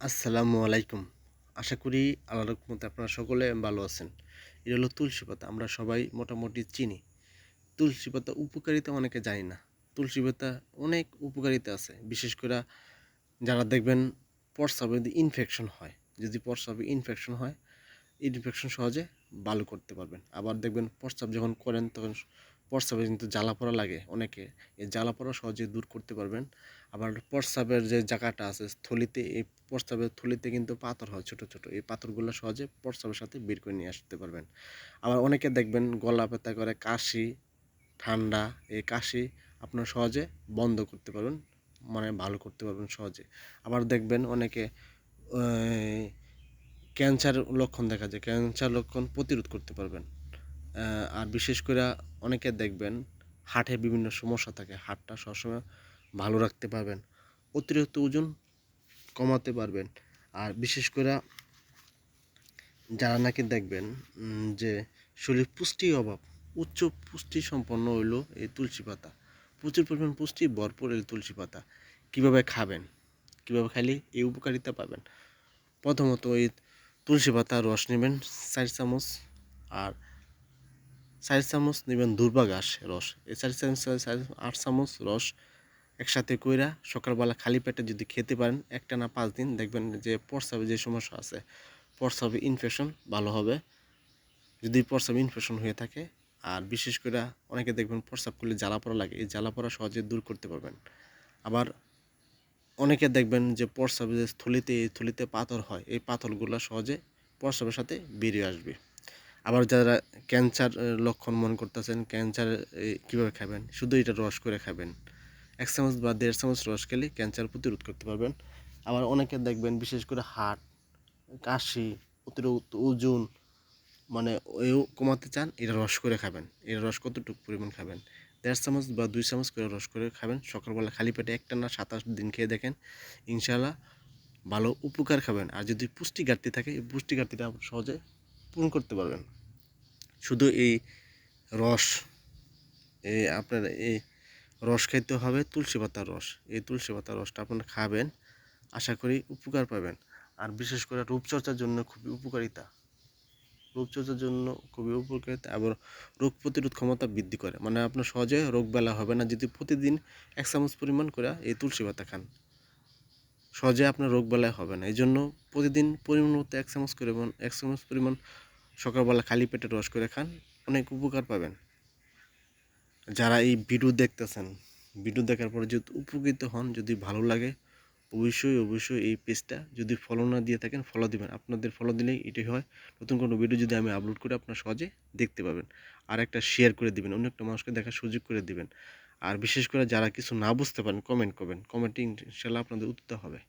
আসসালামু আলাইকুম। আশা করি আল্লাহ রকমতে আপনারা সকলে ভালো আছেন। এটা হলো তুলসী পাতা, আমরা সবাই মোটামুটি চিনি। তুলসী পাতা উপকারিতা অনেকে জানি না। তুলসী পাতা অনেক উপকারিতা আছে। বিশেষ করে যারা দেখবেন প্রস্রাবে যদি ইনফেকশন হয়। যদি প্রস্রাবে ইনফেকশন হয় ইনফেকশন সহজে ভালো করতে পারবেন। আবার দেখবেন প্রস্রাব যখন করেন, তখন প্রস্রাবে কিন্তু জ্বালা পড়া লাগে অনেকে। এই জ্বালা পড়া সহজে দূর করতে পারবেন। আবার প্রস্রাবের যে জায়গাটা আছে, থলিতে, এই প্রস্রাবের থলিতে কিন্তু পাথর হয় ছোট ছোট। এই পাথরগুলো সহজে প্রস্রাবের সাথে বের করে নিয়ে আসতে পারবেন। আবার অনেকে দেখবেন গলা ব্যথা করে, কাশি, ঠান্ডা, এই কাশি আপনার সহজে বন্ধ করতে পারবেন মানে ভালো করতে পারবেন সহজে। আবার দেখবেন অনেকে ক্যান্সার লক্ষণ দেখা যায়, ক্যান্সার লক্ষণ প্রতিরোধ করতে পারবেন। আর বিশেষ করে অনেকে দেখবেন হার্টে বিভিন্ন সমস্যা থাকে। হার্টটা সবসময় ভালো রাখতে পারবেন, অতিরিক্ত ওজন কমাতে পারবেন। আর বিশেষ করে যারা নাকি দেখবেন যে শরীর পুষ্টির অভাব, উচ্চ পুষ্টি সম্পন্ন হইল এই তুলসী পাতা। প্রচুর পরিমাণ পুষ্টি, ভরপুর এই তুলসী পাতা। কীভাবে খাবেন? কীভাবে খাইলে এই উপকারিতা পাবেন? প্রথমত এই তুলসী পাতার রস নেবেন, চার চামচ। আর চার চামচ নেবেন দুর্বা ঘাস রস। এই চার চামচ আট চামচ রস একসাথে কইরা সকালবেলা খালি পেটে যদি খেতে পারেন, একটা না পাঁচ দিন দেখবেন যে প্রস্রাবে যে সমস্যা আছে, প্রস্রাবে ইনফেকশন ভালো হবে। যদি প্রস্রাবে ইনফেকশন হয়ে থাকে, আর বিশেষ করে অনেকে দেখবেন প্রস্রাব করলে জ্বালা পড়া লাগে, এই জ্বালা পড়া সহজে দূর করতে পারবেন। আবার অনেকে দেখবেন যে প্রস্রাবে যে স্থলিতে এই স্থলিতে পাথর হয়, এই পাথরগুলো সহজে প্রস্রাবের সাথে বেরিয়ে আসবে। আবার যারা ক্যান্সার লক্ষণ মনে করতেছেন ক্যান্সার কীভাবে খাবেন? শুধু এটা রস করে খাবেন। এক চামচ বা দেড় চামচ রস খেলে ক্যান্সার প্রতিরোধ করতে পারবেন। আবার অনেকে দেখবেন, বিশেষ করে হার্ট, কাশি অতিরিক্ত ওজন মানে এও কমাতে চান এটা রস করে খাবেন। এটা রস কতটুকু পরিমাণ খাবেন? দেড় চামচ বা দুই চামচ করে রস করে খাবেন। সকালবেলা খালি পেটে একটা না সাতাশ দিন খেয়ে দেখেন ইনশাল্লাহ ভালো উপকার খাবেন। আর যদি পুষ্টি ঘাটতি থাকে, এই পুষ্টি ঘাটতিটা সহজে পূরণ করতে পারবেন। শুধু এই রস এই আপনার এই রস খাইতে হবে, তুলসী পাতার রস। এই তুলসী পাতার রসটা আপনারা খাবেন, আশা করি উপকার পাবেন। আর বিশেষ করে রূপচর্চার জন্য খুবই উপকারিতা। রূপচর্চার জন্য খুবই উপকারিতা আবার রোগ প্রতিরোধ ক্ষমতা বৃদ্ধি করে। মানে আপনার সহজে রোগ বেলা হবে না। যদি প্রতিদিন এক চামচ পরিমাণ করে এই তুলসী পাতা খান, সহজে আপনার রোগ বেলায় হবে না। এই জন্য প্রতিদিন পরিমাণ মতো এক চামচ করে এক চামচ পরিমাণ সকালবেলা খালি পেটে রস করে খান, অনেক উপকার পাবেন। যারা এই ভিডিও দেখতেছেন, ভিডিও দেখার পরে যদি উপকৃত হন, যদি ভালো লাগে, অবশ্যই অবশ্যই এই পেজটা যদি ফলো না দিয়ে থাকেন ফলো দিবেন। আপনাদের ফলো দিলেই এটাই হয়, নতুন কোনো ভিডিও যদি আমি আপলোড করে, আপনার সহজে দেখতে পাবেন। আর একটা শেয়ার করে দিবেন, অন্য একটা মানুষকে দেখার সুযোগ করে দিবেন। আর বিশেষ করে যারা কিছু না বুঝতে পারেন কমেন্ট করবেন। কমেন্টে ইনশাল্লাহ আপনাদের উত্তর হবে।